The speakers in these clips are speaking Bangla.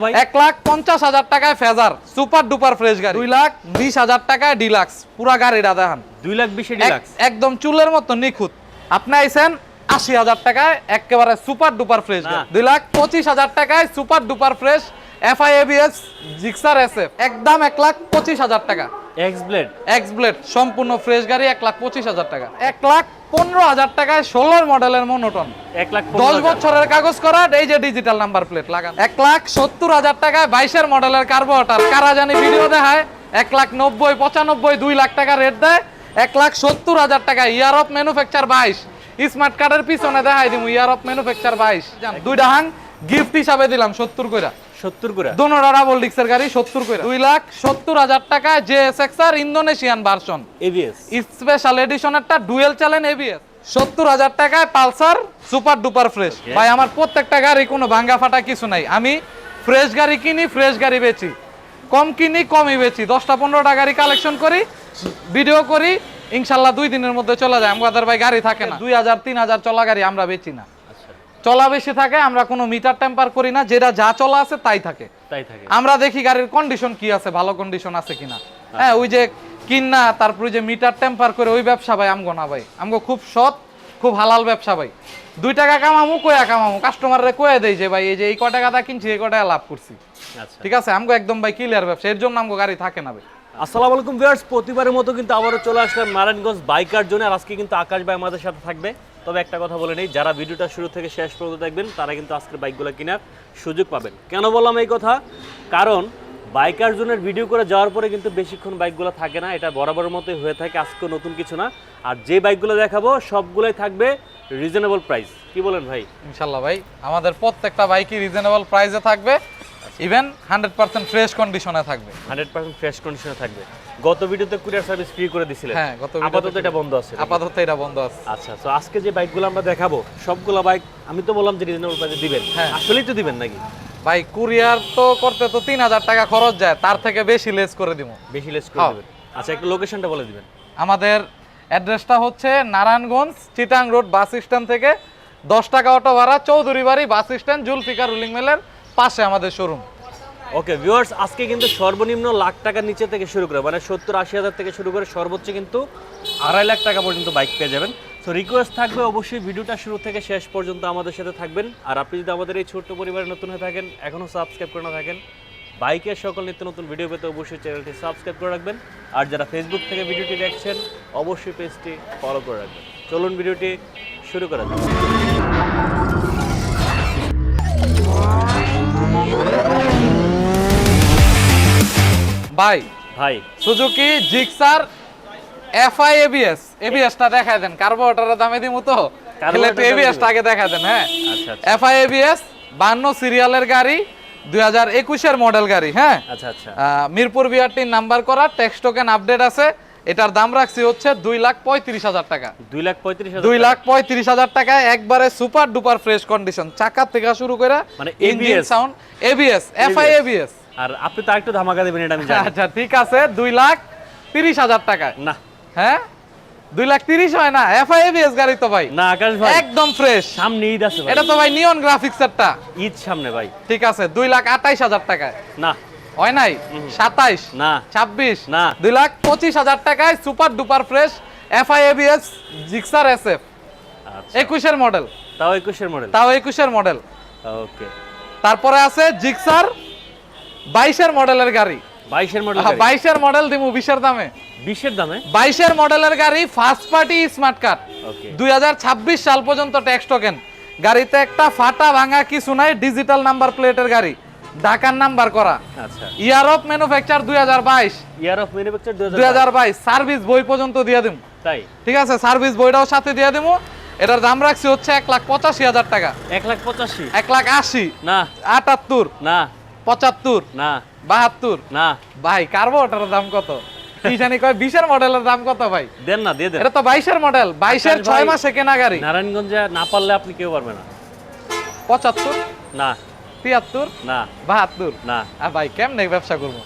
এক লাখ পঞ্চাশ হাজার টাকায় ফেজার সুপার ডুপার ফ্রেশ গাড়ি। দুই লাখ বিশ হাজার টাকায় ডিলাক্স পুরা গাড়িটা দেখান। দুই লাখ বিশে ডিলাক্স। একদম চুলের মতো নিখুঁত। আপনি আইসেন আশি হাজার টাকায় একেবারে সুপার ডুপার ফ্রেশ। দুই লাখ পঁচিশ হাজার টাকায় super duper fresh FI ABS Gixxer S F একদম এক লাখ পঁচিশ হাজার টাকা। এক্স ব্লেড এক্স ব্লেড সম্পূর্ণ ফ্রেশ গাড়ি এক লাখ পঁচিশ হাজার টাকা। এক লাখ পনেরো হাজার টাকায় ষোলোর মডেলের মনোটন এক লাখ দশ বছরের কাগজ করা এই যে ডিজিটাল নাম্বার প্লেট লাগান। এক লাখ সত্তর হাজার টাকায় বাইশের মডেলের কার্বোটার কারা জানি ভিডিও দেখায় এক লাখ নব্বই পঁচানব্বই দুই লাখ টাকা রেট দেয়। এক লাখ সত্তর হাজার টাকা ইয়ার অফ ম্যানুফ্যাকচার বাইশ। স্মার্ট কার্ডের পিছনে দেখাই দিব ইয়ার অফ ম্যানুফ্যাকচার বাইশ। দুইটা হাং গিফট হিসাবে দিলাম সত্তর কইরা। সত্তর করে। দোনোটা ডাবল ডিক্সের গাড়ি লাখ সত্তর হাজার আর ইন্দোনেশিয়ান ভার্সন এবিএস স্পেশাল এডিশনেরটা ডুয়েল এবিএস সত্তর হাজার টাকায় পালসার সুপার ডুপার ফ্রেশ ভাই আমার প্রত্যেকটা গাড়ি কোনো ভাঙ্গা ফাটা কিছু নাই। আমি ফ্রেশ গাড়ি কিনি ফ্রেশ গাড়ি বেচি। কম কিনি কমই বেচি। দশটা পনেরোটা গাড়ি কালেকশন করি ভিডিও করি। ইনশাল্লাহ দুই দিনের মধ্যে চলে যায়। আমাদের ভাই গাড়ি থাকে না। দুই হাজার তিন হাজার চলা গাড়ি আমরা বেচি না। চলা বেশি থাকে আমরা কোনো মিটার টেম্পার করি না যেটা যা চলা আছে তাই থাকে। তাই থাকে। আমরা দেখি গাড়ির কন্ডিশন কি আছে ভালো কন্ডিশন আছে কিনা। হ্যাঁ ওই যে কিন্না তারপরে যে মিটার টেম্পার করে ওই ব্যবসা ভাই আমগো না ভাই। আমগো খুব সৎ খুব হালাল ব্যবসা ভাই। দুই টাকা কামামু কয়া কামামু। কাস্টমাররে কয়ে দেই যে ভাই এই যে এই ক টাকা দা কিনছি এই ক টাকা লাভ করছি। আচ্ছা। ঠিক আছে? আমগো একদম ভাই ক্লিয়ার ব্যবসা এর জন্য আমগো গাড়ি থাকে না ভাই। আসসালামু আলাইকুম ভিউয়ার্স, প্রতিবারের মতো কিন্তু আবারও চলে আসলাম নারায়ণগঞ্জ বাইকার জন্য আর আজকে কিন্তু আকাশ ভাই আমাদের সাথে থাকবে। তবে একটা কথা বলে নেই, যারা ভিডিওটা শুরু থেকে শেষ পর্যন্ত দেখবেন, তারা কিন্তু আজকের বাইকগুলো কেনার সুযোগ পাবেন। কেন বললাম এই কথা? কারণ বাইকার জোনের ভিডিও করে যাওয়ার পরে কিন্তু বেশিক্ষণ বাইকগুলো থাকে না, এটা বরাবরের মতোই হয়ে থাকে আজকে নতুন কিছু না। আর যে বাইকগুলো দেখাবো, সবগুলোই থাকবে রিজনেবল প্রাইস কি বলেন ভাই? ইনশাল্লাহ ভাই, আমাদের প্রত্যেকটা বাইকই রিজনেবল প্রাইসে থাকবে। ইভেন হান্ড্রেড পার্সেন্ট ফ্রেশ কন্ডিশনে থাকবে। হান্ড্রেড পার্সেন্ট ফ্রেশ কন্ডিশনে থাকবে। গত ভিডিওতে কুরিয়ার সার্ভিস ফ্রি করে দিছিলেন। হ্যাঁ গত ভিডিওতে আপাতত এটা বন্ধ আছে আপাতত এটা বন্ধ আছে। আচ্ছা তো আজকে যে বাইকগুলো আমরা দেখাবো সবগুলো বাইক আমি তো বললাম যে রিজনেবল প্রাইসে দিবেন। হ্যাঁ। আসলেই তো দিবেন নাকি? ভাই কুরিয়ার তো করতে তো তিন হাজার টাকা খরচ যায় তার থেকে বেশি লেস করে দিব। বেশি লেস করে হ্যাঁ। দিবেন। আচ্ছা একটু লোকেশনটা বলে দিবেন। আমাদের অ্যাড্রেসটা হচ্ছে Narayanganj Chittagong road bus stand থেকে দশ টাকা অটো ভাড়া চৌধুরী বাড়ি বাস স্ট্যান্ড জুলফিকার রুলিং মেলের পাশে আমাদের শোরুম ওকে ভিউয়ার্স আজকে কিন্তু সর্বনিম্ন লাখ টাকার নিচে থেকে শুরু করে মানে সত্তর আশি হাজার থেকে শুরু করে সর্বোচ্চ কিন্তু আড়াই লাখ টাকা পর্যন্ত বাইক পেয়ে যাবেন। তো রিকোয়েস্ট থাকবে অবশ্যই ভিডিওটা শুরু থেকে শেষ পর্যন্ত আমাদের সাথে থাকবেন। আর আপনি যদি আমাদের এই ছোট্ট পরিবারে নতুন হয়ে থাকেন, এখনও সাবস্ক্রাইব করে না থাকেন, বাইকের সকল নিত্য নতুন ভিডিও পেতে অবশ্যই চ্যানেলটি সাবস্ক্রাইব করে রাখবেন। আর যারা ফেসবুক থেকে ভিডিওটি দেখছেন, অবশ্যই পেজটি ফলো করে রাখবেন। চলুন ভিডিওটি শুরু করা যাক। ভাই ভাই। সুজুকি জিক্সার এফআই এবিএস এবিএসটা দেখায় দেন কার্বোরেটরের দামে দিমু তো। খেলে একটু এবিএসটা আগে দেখায় দেন হ্যাঁ। এফআই এবিএস বান্ন সিরিয়ালের গাড়ি দুই হাজার একুশের মডেল গাড়ি হ্যাঁ। আচ্ছা আচ্ছা। মিরপুর বিআরটির নাম্বার করা টেক্সট টোকেন আপডেট আছে। এটার দাম রাখছি হচ্ছে দুই লাখ পঁয়ত্রিশ হাজার টাকা। দুই লাখ পঁয়ত্রিশ দুই লাখ পঁয়ত্রিশ হাজার টাকায় একবারে সুপার ডুপার ফ্রেশ কন্ডিশন চাকা থেকে শুরু করে মানে engine sound ABS FI ABS আর আপনি তো একটু ধামাকা দেবেন এটা আমি জানি। আচ্ছা ঠিক আছে দুই লাখ তিরিশ হাজার টাকা না। হ্যাঁ? দুই লাখ তিরিশ হয় না? এফআই এবিএস গাড়ি তো ভাই। না আকাশ ভাই। একদম ফ্রেশ সামনে ঈদ আছে এটা তো ভাই নিয়ন গ্রাফিক্স এরটা ঈদ সামনে ভাই। ঠিক আছে দুই লাখ আঠাইশ হাজার টাকায়। না। হয় নাই? সাতাইশ? না। ছাব্বিশ? না। দুই লাখ পঁচিশ হাজার টাকায় super duper fresh FI ABS Gixxer S F আচ্ছা। একুশের মডেল তাও একুশের মডেল তাও একুশের মডেল ওকে। তারপরে আছে জিক্সার বাইশের মডেলের গাড়ি। বাইশের মডেল বাইশের মডেল দিমু বিশের দামে। বিশের দামে? বাইশের মডেলের গাড়ি ফার্স্ট পার্টি স্মার্ট কার্ড দুই হাজার ছাব্বিশ সাল পর্যন্ত ট্যাক্স টোকেন গাড়িতে একটা ফাটা ভাঙা কিছু নাই ডিজিটাল নাম্বার প্লেটের গাড়ি। ঢাকার নাম্বার করা। আচ্ছা। ইয়ার অফ ম্যানুফ্যাকচার দুই হাজার বাইশ। ইয়ার অফ ম্যানুফ্যাকচার দুই হাজার বাইশ। সার্ভিস বই পর্যন্ত দিয়ে দিম। তাই? ঠিক আছে সার্ভিস বইটাও সাথে দিয়ে দিবো এটার দাম রাখছি হচ্ছে এক লাখ পঁচাশি হাজার টাকা। এক লাখ পঁচাশি? এক লাখ আশি। না। আটাত্তর। না। পঁচাত্তর না। বাহাত্তর। না। ভাই কার্বোটার দাম কত? কি জানি কয় বিশের মডেলের দাম কত ভাই? দেন না দিয়ে দেন। এটা তো বাইশের মডেল বাইশের আকাশ ছয় ভাই। মাসে কেনা গাড়ি নারায়ণগঞ্জে না পারলে আপনি কেউ পারবে না। পঁচাত্তর? না। তিয়াত্তর? না। বাহাত্তর? না। আর ভাই কেমনে ব্যবসা করব?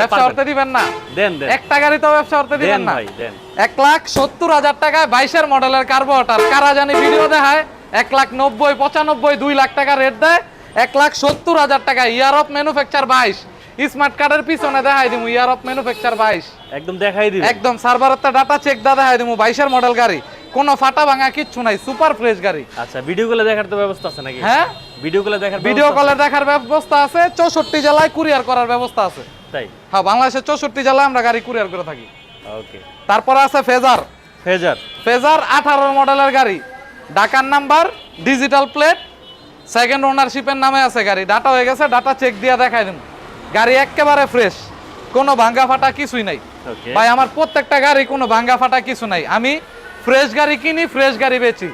ব্যবসা করতে দিবেন না। দেন দেন। একটা গাড়ি তো ব্যবসা করতে দিবেন না। ভাই দেন। এক লাখ সত্তর হাজার টাকায় বাইশের মডেলের কার্বোটার। কারা জানি ভিডিও দেখায় এক লাখ নব্বই পঁচানব্বই দুই লাখ টাকা রেট দেয়। এক লাখ সত্তর হাজার টাকা। ইয়ার অফ ম্যানুফ্যাকচার বাইশ। স্মার্ট কার্ডের পিছনে দেখাই দিমু ইয়ার অফ ম্যানুফ্যাকচার বাইশ। একদম দেখাই দিবেন একদম সার্ভারটা ডাটা চেক দা দেখাই দিমু বাইশের মডেল গাড়ি। কোনো ফাটা ভাঙা কিচ্ছু নাই সুপার ফ্রেশ গাড়ি। আচ্ছা ভিডিও কলে দেখার তো ব্যবস্থা আছে নাকি? হ্যাঁ? ভিডিও কলে দেখার ভিডিও কলের দেখার ব্যবস্থা আছে চৌষট্টি জেলায় কুরিয়ার করার ব্যবস্থা আছে। আছে? তাই? হ্যাঁ বাংলাদেশের চৌষট্টি জেলায় আমরা গাড়ি কুরিয়ার করে থাকি। ওকে তারপরে আছে ফেজার ফেজার ফেজার আঠারো মডেলের গাড়ি। ঢাকার নাম্বার ডিজিটাল প্লেট সেকেন্ড ওনারশিপের নামে আছে গাড়ি। ডাটা হয়ে গেছে ডাটা চেক দিয়ে দেখাই দিন গাড়ি একেবারে ফ্রেশ কোনো ভাঙ্গা ফাটা কিছুই নাই। ভাই আমার প্রত্যেকটা গাড়ি কোনো ভাঙ্গা ফাটা কিছু নাই। আমি ফ্রেশ গাড়ি কিনি ফ্রেশ গাড়ি বেচি।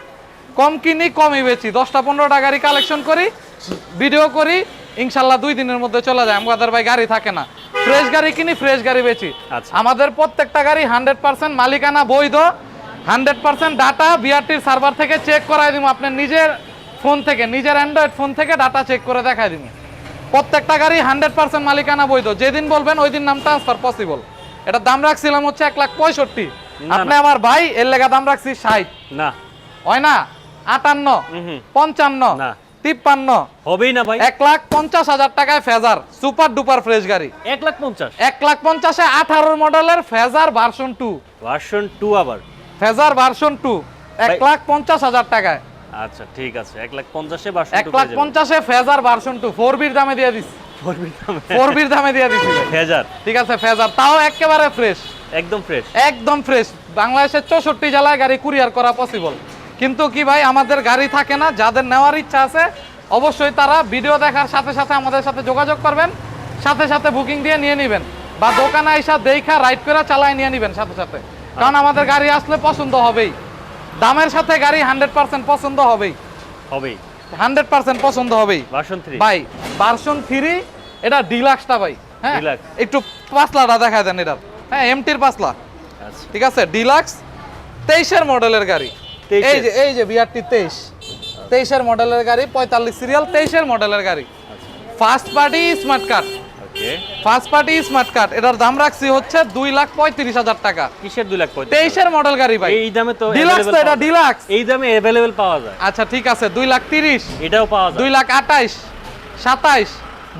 কম কিনি কমই বেচি। দশটা পনেরোটা গাড়ি কালেকশন করি ভিডিও করি। ইনশাল্লাহ দুই দিনের মধ্যে চলে যায়। আমাদের ভাই গাড়ি থাকে না। ফ্রেশ গাড়ি কিনি ফ্রেশ গাড়ি বেচি। আচ্ছা। আমাদের প্রত্যেকটা গাড়ি হান্ড্রেড পার্সেন্ট মালিকানা বৈধ। হান্ড্রেড পার্সেন্ট ডাটা বিআরটির সার্ভার থেকে চেক করাই দিব আপনার নিজের ফোন থেকে নিজের অ্যান্ড্রয়েড ফোন থেকে ডাটা চেক করে দেখাই দিব। প্রত্যেকটা গাড়ি হান্ড্রেড পার্সেন্ট মালিকানা বৈধ। যেদিন বলবেন ওই দিন নাম ট্রান্সফার পসিবল এটা দাম রাখছিলাম হচ্ছে এক লাখ পঁয়ষট্টি। আপনি আমার ভাই এর লেগা দাম রাখছি ষাট। না। হয় না? আটান্ন। পঞ্চান্ন। না। তিপ্পান্ন। হবেই না ভাই। এক লাখ পঞ্চাশ হাজার টাকায় ফেজার সুপার ডুপার ফ্রেশ গাড়ি। এক লাখ পঞ্চাশ। এক লাখ পঞ্চাশে আঠারো মডেলের fazer version two version two আবার। ফেজার ভার্সন টু এক লাখ পঞ্চাশ হাজার টাকায়। আচ্ছা ঠিক আছে। এক লাখ পঞ্চাশে ভার্সন এক লাখ পঞ্চাশে ফেজার ভার্সন টু ফোর বির দামে দিয়ে দিস ফোর বির দামে। দিয়ে দিছি। ভাই। ফেজার। ঠিক আছে ফেজার। তাও একেবারে ফ্রেশ একদম ফ্রেশ একদম ফ্রেশ বাংলাদেশের চৌষট্টি জেলায় গাড়ি কুরিয়ার করা পসিবল কিন্তু কি ভাই আমাদের গাড়ি থাকে না যাদের নেওয়ার ইচ্ছা আছে অবশ্যই তারা ভিডিও দেখার সাথে সাথে আমাদের সাথে যোগাযোগ করবেন সাথে সাথে বুকিং দিয়ে নিয়ে নেবেন। বা দোকানে আইসা দেখা রাইড করে চালায় নিয়ে নেবেন সাথে সাথে। কারণ আমাদের গাড়ি আসলে পছন্দ হবেই। দামের সাথে গাড়ি হান্ড্রেড পার্সেন্ট পছন্দ হবেই। হবেই। হান্ড্রেড পার্সেন্ট পছন্দ হবেই। ভার্সন থ্রি ভাই ভার্সন থ্রি এটা ডিলাক্সটা ভাই হ্যাঁ? একটু পাঁচলাটা দেখা দেন এটার। হ্যাঁ এমটির পাঁচলা আচ্ছা। ঠিক আছে ডিলাক্স তেইশের মডেলের গাড়ি। এই যে এই যে বিআরটি তেইশ। তেইশের মডেলের গাড়ি পঁয়তাল্লিশ সিরিয়াল তেইশের মডেলের গাড়ি। First party smart card okay first party smart card এটার দাম রাখছি হচ্ছে দুই লাখ পঁয়ত্রিশ হাজার টাকা। কিসের দুই লাখ পঁয়ত্রিশ তেইশের মডেল গাড়ি ভাই। এই দামে তো ডিলাক্স তো এটা ডিলাক্স এই দামে অ্যাভেলেবেল পাওয়া যায়। আচ্ছা ঠিক আছে দুই লাখ তিরিশ। এটাও পাওয়া যায়। দুই লাখ আঠাইশ সাতাইশ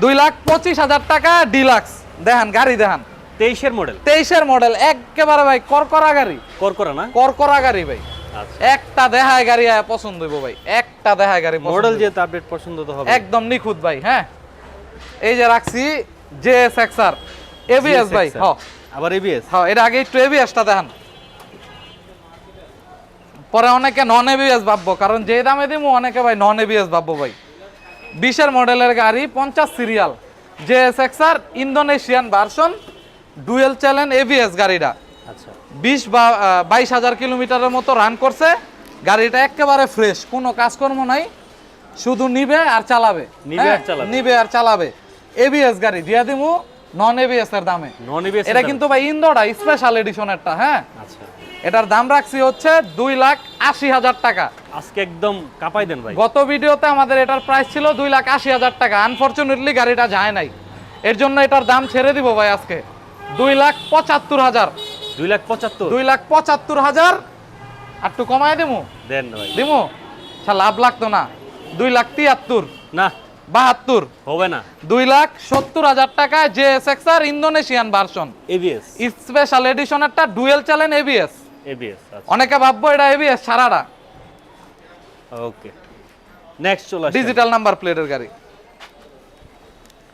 দুই লাখ পঁচিশ হাজার টাকা ডিলাক্স দেখান গাড়ি দেখান। তেইশের মডেল তেইশের মডেল একেবারে ভাই করকরা গাড়ি। করকরা না? করকরা গাড়ি ভাই। আচ্ছা। একটা দেখায় গাড়ি পছন্দ হইব ভাই। একটা দেখায় গাড়ি মডেল। যেহেতু আপডেট পছন্দ তো হবে একদম নিখুঁত ভাই হ্যাঁ? এই যে রাখছি জে এস এক্সআর এবিএস ভাই GSX হ। আবার এবিএস হ্যাঁ এটা আগে একটু এবিএসটা দেখান। পরে অনেকে নন এবিএস ভাববো কারণ যে দামে দিব অনেকে ভাই নন এবিএস ভাববো ভাই। বিশের মডেলের গাড়ি পঞ্চাশ serial J S XR Indonesian version dual চ্যালেন ABS গাড়িটা। আচ্ছা। বিশ বা বাইশ হাজার কিলোমিটারের মতো রান করছে। গাড়িটা একেবারে ফ্রেশ কোনো কাজকর্ম নাই। শুধু নিবে আর চালাবে। নিবে হ্যাঁ, আর চালাবে। এবিএস গাড়ি দিয়ে দিমু নন এবিএস এর দামে। নন এবিএস এটা কিন্তু ভাই ইন্দোটা স্পেশাল এডিশনেরটা হ্যাঁ? আচ্ছা। এটার দাম রাখছি হচ্ছে দুই লাখ আশি হাজার টাকা। আজকে একদম কাপাই দেন ভাই। গত ভিডিওতে আমাদের এটার প্রাইস ছিল দুই লাখ আশি হাজার টাকা। আনফরচুনেটলি গাড়িটা যায় নাই। এর জন্য এটার দাম ছেড়ে দিব ভাই আজকে। দুই লাখ পঁচাত্তর হাজার। দুই লাখ পঁচাত্তর? দুই লাখ পঁচাত্তর হাজার। আর একটু কমায় দেবো দেন ভাই। দিমু? আচ্ছা লাভ লাগতো না। দুই লাখ তিয়াত্তর। না। বাহাত্তর। হবে না। দুই লাখ সত্তর হাজার টাকায় J S XR Indonesian version ABS special এডিশনেরটা dual চ্যালেন এবিএস এবিএস অনেকে ভাববো এটা এবিএস ছাড়াটা ওকে নেক্সট চলে ডিজিটাল নাম্বার প্লেটের গাড়ি।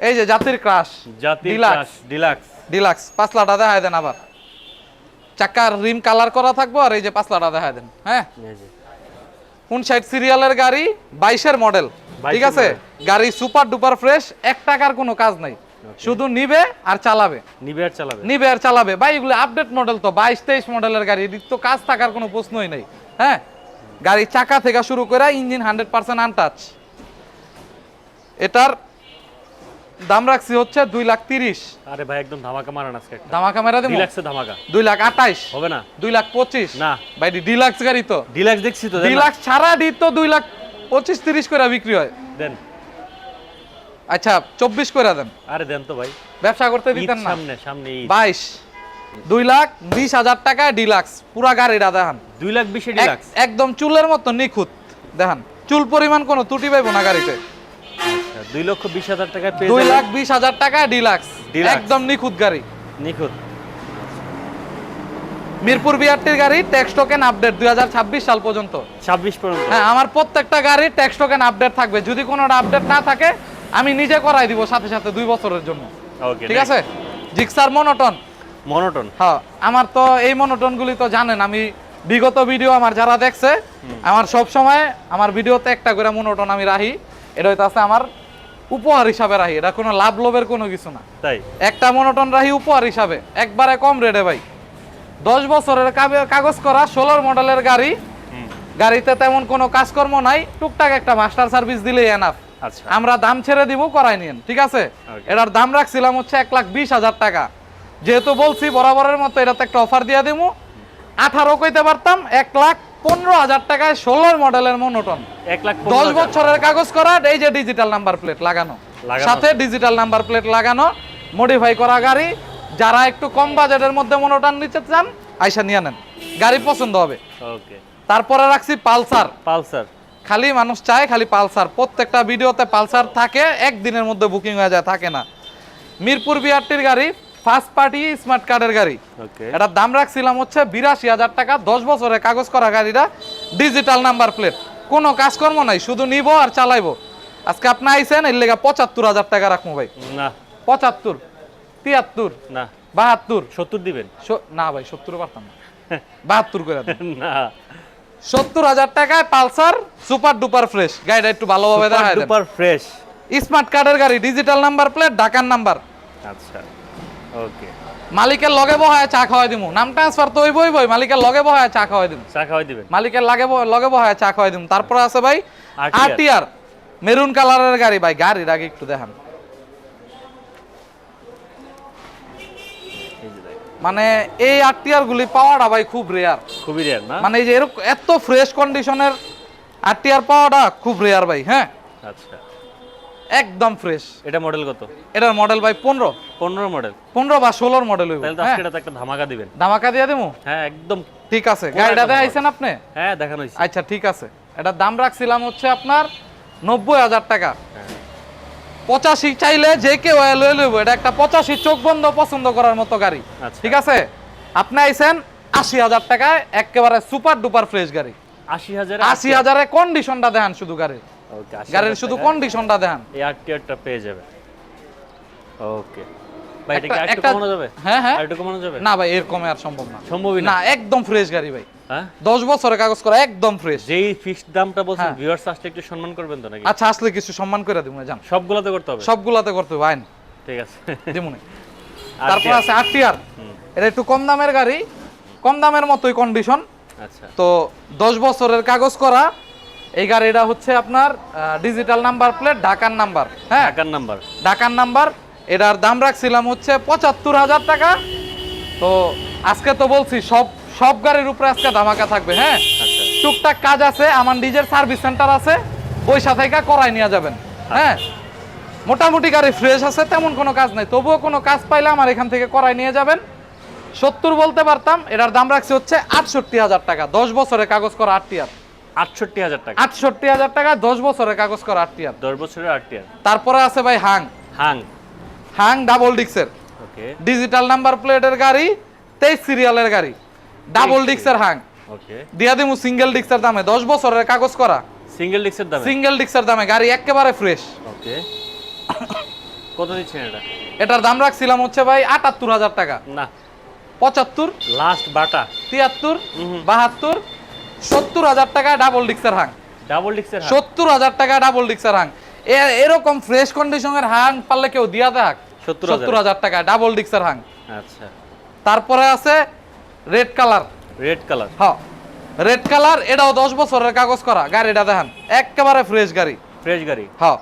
এই যে জাতির ক্রাশ জাতি ডিলাক্স ডিলাক্স ডিলাক্স পাঁচলাটা দেখায় দেন আবার। চাকার রিম কালার করা থাকব আর এই যে পাঁচলাটা দেখায় দেন হ্যাঁ? উনষাট সিরিয়ালের গাড়ি? বাইশের মডেল ঠিক আছে? গাড়ি সুপার ডুপার ফ্রেশ এক টাকার কোনো কাজ নাই। শুধু নিবে আর চালাবে। নিবে আর চালাবে। নিবে আর চালাবে। ভাই এগুলো আপডেট মডেল তো বাইশ তেইশ মডেলের গাড়ি তো কাজ থাকার কোনো প্রশ্নই নেই। হ্যাঁ? গাড়ি চাকা থেকে শুরু করে ইঞ্জিন হান্ড্রেড পার্সেন্ট আনটাচ এটার দাম রাখছি হচ্ছে দুই লাখ তিরিশ। আরে ভাই একদম ধামাকা মারান আজকে ধামাকা মেরা দেবো? ডিলাক্সে ধামাকা। দুই লাখ আঠাইশ। হবে না? দুই লাখ পঁচিশ। না। ভাই ডিলাক্স গাড়ি তো। ডিলাক্স দেখছি তো। ডিলাক্স ছাড়া ডি তো দুই লাখ পঁচিশ তিরিশ করে বিক্রি হয়। দেন। আচ্ছা চব্বিশ করে দেন। আরে দেন তো ভাই। ব্যবসা করতে দিতেন না। সামনে সামনে বাইশ দুই লাখ বিশ হাজার টাকা ডিলাক্স। পুরা গাড়িটা দেখান। দুই লাখ বিশে ডিলাক্স। একদম চুলের মতো নিখুঁত। দেখান। চুল পরিমাণ কোনো ত্রুটি পাইব না গাড়িতে। আচ্ছা দুই লক্ষ বিশ হাজার পেয়ে দুই লাখ বিশ হাজার টাকা ডিলাক্স। একদম নিখুঁত গাড়ি। নিখুঁত। মিরপুর বিআরটির গাড়ি ট্যাক্স টোকেন আপডেট দুই ছাব্বিশ সাল পর্যন্ত। ছাব্বিশ পর্যন্ত। হ্যাঁ আমার প্রত্যেকটা গাড়ি ট্যাক্স টোকেন আপডেট থাকবে। যদি কোনো আপডেট না থাকে আমি নিজে করাই দিব সাথে সাথে দুই বছরের জন্য। ঠিক আছে? জিক্সার মনোটন মনোটন হ্যাঁ আমার তো এই মনোটনগুলি তো জানেন আমি বিগত ভিডিও আমার যারা দেখছে আমার সব সময় আমার ভিডিওতে একটা করে মনোটন আমি রাখি। এটা আছে আমার উপহার হিসাবে রাখি। এটা কোনো লাভ লোভের কোনো কিছু না। তাই? একটা মনোটন রাখি উপহার হিসাবে। একবারে কম রেটে ভাই। দশ বছরের কাগজ করা ষোলোর মডেলের গাড়ি। গাড়িতে তেমন কোনো কাজকর্ম নাই। টুকটাক একটা মাস্টার সার্ভিস দিলেই এনাফ আচ্ছা। আমরা দাম ছেড়ে দিব করাই নিন ঠিক আছে? এটার দাম রাখছিলাম হচ্ছে এক লাখ বিশ হাজার টাকা। যেহেতু বলছি বরাবরের মতো এটাতে একটা অফার দিয়ে দিব। আঠারো কইতে পারতাম এক লাখ পনেরো হাজার টাকায় ষোলোর মডেলের মনোটন এক লাখ দশ বছরের কাগজ করা এই যে ডিজিটাল নাম্বার প্লেট লাগানো। লাগানো। সাথে ডিজিটাল নাম্বার প্লেট লাগানো মডিফাই করা গাড়ি। যারা একটু কম বাজেটের মধ্যে মনোটান নিতে চান আইসা নিয়ে নেন। গাড়ি পছন্দ হবে। ওকে। তারপরে রাখছি পালসার। পালসার। খালি মানুষ চায় খালি পালসার। প্রত্যেকটা ভিডিওতে পালসার থাকে একদিনের মধ্যে বুকিং হয়ে যায় থাকে না। মিরপুর বিআরটির গাড়ি ফার্স্ট পার্টি স্মার্ট কার্ডের গাড়ি। এটার দাম রাখছিলাম হচ্ছে বিরাশি হাজার টাকা দশ বছরের কাগজ করা গাড়িটা ডিজিটাল নাম্বার প্লেট কোনো কাজকর্ম নাই শুধু নিব আর চালাইবো। আজকে আপনি আইসেন এর লেগে পঁচাত্তর হাজার টাকা রাখব ভাই। না। পঁচাত্তর। তিয়াত্তর। না। বাহাত্তর। সত্তর দিবেন। না ভাই সত্তর পারতাম না। বাহাত্তর করে না। সত্তর হাজার টাকায় পালসার সুপার ডুপার ফ্রেশ। গাড়িটা একটু ভালোভাবে দেখা সুপার ফ্রেশ। স্মার্ট কার্ডের গাড়ি ডিজিটাল নাম্বার প্লেট ঢাকার নাম্বার। আচ্ছা। ওকে। মালিকের লগে বহায় চা খাওয়াই দিমু। নাম ট্রান্সফার তো হইবই বই মালিকের লগে বহায় চা খাওয়াই দিমু। চা খাওয়াই দিবেন। মালিকের লাগে লগে বহায় চা খাওয়াই দিমু। তারপর আছে ভাই আরটিআর মেরুন কালারের গাড়ি ভাই গাড়ির আগে একটু দেখান এই যে দেখেন। মানে এই আরটিআর গুলি পাওয়াটা ভাই খুব রেয়ার খুবই রেয়ার না? মানে এই যে এরকম এত ফ্রেশ কন্ডিশনের আরটিআর পাওয়াটা খুব রেয়ার ভাই হ্যাঁ? আচ্ছা। একদম ফ্রেশ এটা মডেল কত? এটার মডেল ভাই পনেরো। পনেরো মডেল পনেরো বা ষোলোর মডেল হইব তাহলে হ্যাঁ? আজকে এটাতে একটা ধামাকা দিবেন। ধামাকা দিয়ে দেবো হ্যাঁ একদম ঠিক আছে গাড়িটা দেখাইছেন আপনি? হ্যাঁ দেখানো হয়েছে আচ্ছা ঠিক আছে। এটার দাম রাখছিলাম হচ্ছে আপনার নব্বই হাজার টাকা। হ্যাঁ। পঁচাশি চাইলে যে কেউ লইব এটা একটা পঁচাশি চোখ বন্ধ পছন্দ করার মতো গাড়ি। আচ্ছা। ঠিক আছে? আপনি আইছেন আশি হাজার টাকায় একেবারে সুপার ডুপার ফ্রেশ গাড়ি। আশি হাজার আশি হাজারে কন্ডিশনটা দেখান শুধু গাড়ির। গাড়ির শুধু কন্ডিশনটা দেখান। এই আরটিআরটা পেয়ে যাবে। ওকে। ভাই এটা কি একটা- কমানো যাবে? হ্যাঁ হ্যাঁ। আরেকটু কমানো যাবে? না ভাই এর কমে আর সম্ভব না। সম্ভবই না। একদম ফ্রেশ গাড়ি ভাই। হ্যাঁ দশ বছরের কাগজ করা একদম ফ্রেশ যেই ফিক্সড দামটা বলছেন হ্যাঁ। ভিউয়ার্স আসলে একটু সম্মান করবেন তো নাকি? আচ্ছা আসলে কিছু সম্মান করে দিব জান সবগুলোতে করতে হবে? সবগুলাতে করতে হবে আইন। ঠিক আছে। আর তারপর আছে হুম, এটা একটু কম দামের গাড়ি কম দামের মতোই কন্ডিশন আচ্ছা। তো দশ বছরের কাগজ করা এই গাড়িটা হচ্ছে আপনার ডিজিটাল নাম্বার প্লেট ঢাকার নাম্বার হ্যাঁ? টাকার নাম্বার ঢাকার নাম্বার এটার দাম রাখছিলাম হচ্ছে পঁচাত্তর হাজার টাকা। তো আজকে তো বলছি সব সব গাড়ির উপরে আজকে ধামাকা থাকবে হ্যাঁ? আচ্ছা। টুকটাক কাজ আছে আমার নিজের সার্ভিস সেন্টার আছে বৈশা থেকে করাই নিয়ে যাবেন হ্যাঁ? মোটামুটি গাড়ি ফ্রেশ আছে তেমন কোনো কাজ নাই তবুও কোনো কাজ পাইলে আমার এখান থেকে করাই নিয়ে যাবেন। সত্তর বলতে পারতাম এটার দাম রাখছি হচ্ছে আটষট্টি হাজার টাকা দশ বছরের কাগজ করা আটটিয়ার। আটষট্টি হাজার টাকা। আটষট্টি হাজার টাকা দশ বছরের কাগজ করা আটটিয়ার। দশ বছরের আরটিআর তারপরে আছে ভাই হাং। হাং। হাং ডাবল ডিক্সের। ওকে। ডিজিটাল নাম্বার প্লেটের গাড়ি তেইশ সিরিয়ালের গাড়ি। ডাবল ডিক্সের হাং ওকে দিয়া দিমু সিঙ্গেল ডিক্সের দামে দশ বছরের কাগজ করা। সিঙ্গেল ডিস্কের দামে সিঙ্গেল ডিক্সের দামে গাড়ি একেবারে ফ্রেশ ওকে কত দিচ্ছেন এটা? এটার দাম রাখছিলাম হচ্ছে ভাই আটাত্তর হাজার টাকা। না। পঁচাত্তর লাস্ট বাটা। তিয়াত্তর। বাহাত্তর সত্তর হাজার টাকা ডাবল ডিক্সের হাং ডাবল হাং সত্তর হাজার টাকা ডাবল ডিক্সের হাং এরকম ফ্রেশ কন্ডিশনের হাং পারলে কেউ দিয়া দেখ সত্তর হাজার। টাকা ডাবল ডিক্সের হাং আচ্ছা। তারপরে আছে রেড কালার রেড কালার হ্যাঁ রেড কালার এটাও দশ বছরের কাগজ করা। গাড়িটা দেখান একেবারে ফ্রেশ গাড়ি। ফ্রেশ গাড়ি। হ্যাঁ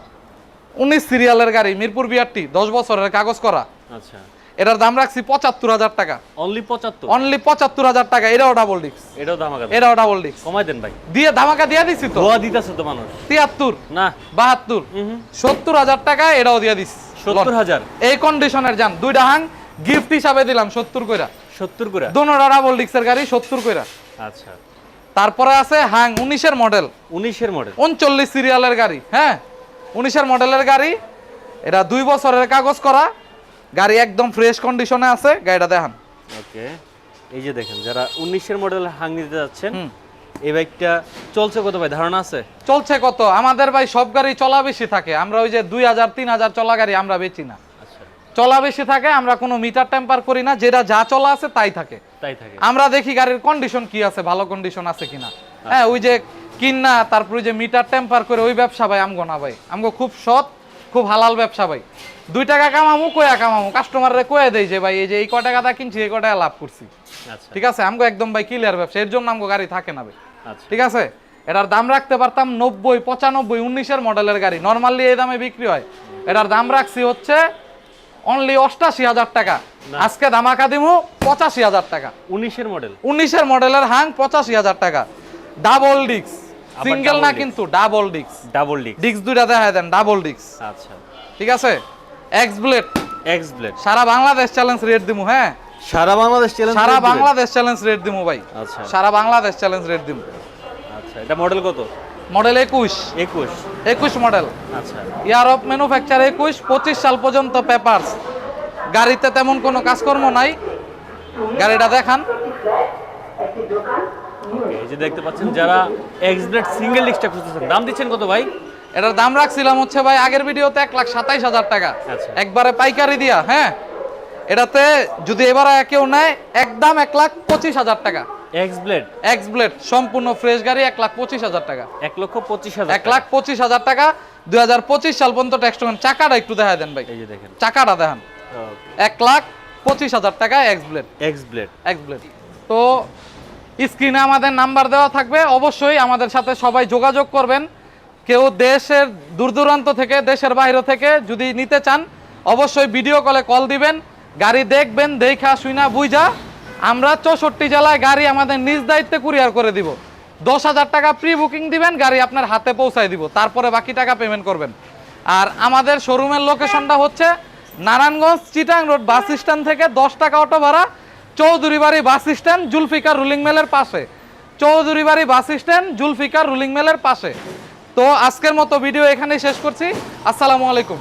উনিশ সিরিয়ালের গাড়ি মিরপুর বিআরটি দশ বছরের কাগজ করা। আচ্ছা। এটার দাম রাখছি পঁচাত্তর হাজার টাকা। অনলি পঁচাত্তর? অনলি পঁচাত্তর হাজার টাকা এটাও ডাবল ডিক্স এটাও ধামাকা। এটাও ডাবল ডিক্স কমাই দেন ভাই। দিয়ে ধামাকা দিয়ে দিছি তো? ধোয়া দিতেছে তো মানুষ। তিয়াত্তর। না। বাহাত্তর। সত্তর হাজার টাকা এটাও দিয়ে দিস সত্তর হাজার? এই কন্ডিশনের যান। দুইটা হাং গিফট হিসাবে দিলাম সত্তর কইরা। সত্তর করে দোনোটা ডাবল ডিক্সের গাড়ি সত্তর কইরা। আচ্ছা। তারপরে আছে হাং উনিশের মডেল উনিশের মডেল উনচল্লিশ সিরিয়ালের গাড়ি হ্যাঁ? উনিশের মডেলের গাড়ি এটা দুই বছরের কাগজ করা। গাড়ি একদম ফ্রেশ কন্ডিশনে আছে গাড়িটা দেখান। ওকে। এই যে দেখেন যারা উনিশের মডেল হাং নিতে যাচ্ছেন এই বাইকটা চলছে কত ভাই? ধারণা আছে? চলছে কত? আমাদের ভাই সব গাড়ি চলা বেশি থাকে। আমরা ওই যে দুই হাজার তিন হাজার চলা গাড়ি আমরা বেচি না। চলা বেশি থাকে আমরা কোনো মিটার টেম্পার করি না যেটা যা চলা আছে তাই থাকে। তাই থাকে। আমরা দেখি গাড়ির কন্ডিশন কি আছে ভালো কন্ডিশন আছে কিনা। হ্যাঁ ওই যে কিনা তারপরে যে মিটার টেম্পার করে ওই ব্যবসা ভাই আমগো না ভাই। আমগো খুব সৎ খুব হালাল ব্যবসা ভাই। দুই টাকা কামামু কয়া কামামু। কাস্টমাররে কয়ে দেই যে ভাই এই যে এই ক টাকা দা কিনছি এই ক টাকা লাভ করছি। আচ্ছা। ঠিক আছে? আমগো একদম ভাই ক্লিয়ার ব্যবসা। এর জন্য আমগো গাড়ি থাকে না ভাই। আচ্ছা। ঠিক আছে? এটার দাম রাখতে পারতাম নব্বই পঁচানব্বই উনিশের মডেলের গাড়ি। নর্মালি এই দামে বিক্রি হয়। এটার দাম রাখছি হচ্ছে অনলি অষ্টাশি হাজার টাকা। আজকে দামাকা দিমু পঁচাশি হাজার টাকা। উনিশের মডেল উনিশের মডেলের হাং পঁচাশি হাজার টাকা। ডাবল ডিক্স সিঙ্গেল না কিন্তু ডাবল ডিক্স ডাবল ডিক ডিক্স দুইটা দেখা দেন ডাবল ডিক্স আচ্ছা। ঠিক আছে? এক্স ব্লেড এক্স ব্লেড সারা বাংলাদেশ চ্যালেঞ্জ রেট দিমু হ্যাঁ? সারা বাংলাদেশ চ্যালেঞ্জ সারা বাংলাদেশ চ্যালেঞ্জ রেট দিমু ভাই। আচ্ছা। সারা বাংলাদেশ চ্যালেঞ্জ রেট দিমু। আচ্ছা এটা মডেল কত? মডেল একুশ। একুশ। একুশ মডেল। আচ্ছা। ইয়ার অফ ম্যানুফ্যাকচার একুশ পঁচিশ সাল পর্যন্ত পেপারস। গাড়িতে তেমন কোনো কাজকর্ম নাই। গাড়িটা দেখান। এই যে দেখতে পাচ্ছেন যারা এক্সব্লেড সিঙ্গেল ডিস্কটা খুঁজতেছেন দাম দিচ্ছেন কত ভাই? এটার দাম রাখছিলাম হচ্ছে ভাই আগের ভিডিওতে এক লাখ সাতাইশ হাজার টাকা। আচ্ছা। একবারে পাইকারি দিয়া হ্যাঁ? এটাতে যদি এবারে কেউ নেয় একদম এক লাখ পঁচিশ হাজার টাকা। এক্স ব্লেড এক্স ব্লেড সম্পূর্ণ ফ্রেশ গাড়ি এক লাখ পঁচিশ হাজার টাকা। এক লক্ষ পঁচিশ হাজার এক লাখ পঁচিশ হাজার টাকা দুই হাজার পঁচিশ সাল পর্যন্ত ট্যাক্স চাকাটা একটু দেখা দেন ভাই। এই যে দেখেন। চাকাটা দেখান। এক লাখ পঁচিশ হাজার টাকা X blade X blade X blade তো স্ক্রিনে আমাদের নাম্বার দেওয়া থাকবে। অবশ্যই আমাদের সাথে সবাই যোগাযোগ করবেন। কেউ দেশের দূর দূরান্ত থেকে দেশের বাইরে থেকে যদি নিতে চান অবশ্যই ভিডিও কলে কল দিবেন। গাড়ি দেখবেন দেখা শুইনা বুঝা আমরা চৌষট্টি জেলায় গাড়ি আমাদের নিজ দায়িত্বে কুরিয়ার করে দিব। দশ হাজার টাকা প্রি বুকিং দিবেন, গাড়ি আপনার হাতে পৌঁছায় দিব। তারপরে বাকি টাকা পেমেন্ট করবেন। আর আমাদের শোরুমের লোকেশনটা হচ্ছে Narayanganj Chittagong road bus stand থেকে দশ টাকা অটো ভাড়া চৌধুরী বাড়ি বাস স্ট্যান্ড, জুলফিকার রুলিং মেলের পাশে। চৌধুরী বাড়ি বাস স্ট্যান্ড, জুলফিকার রুলিং মেলের পাশে। তো আজকের মতো ভিডিও এখানেই শেষ করছি। আসসালামু আলাইকুম।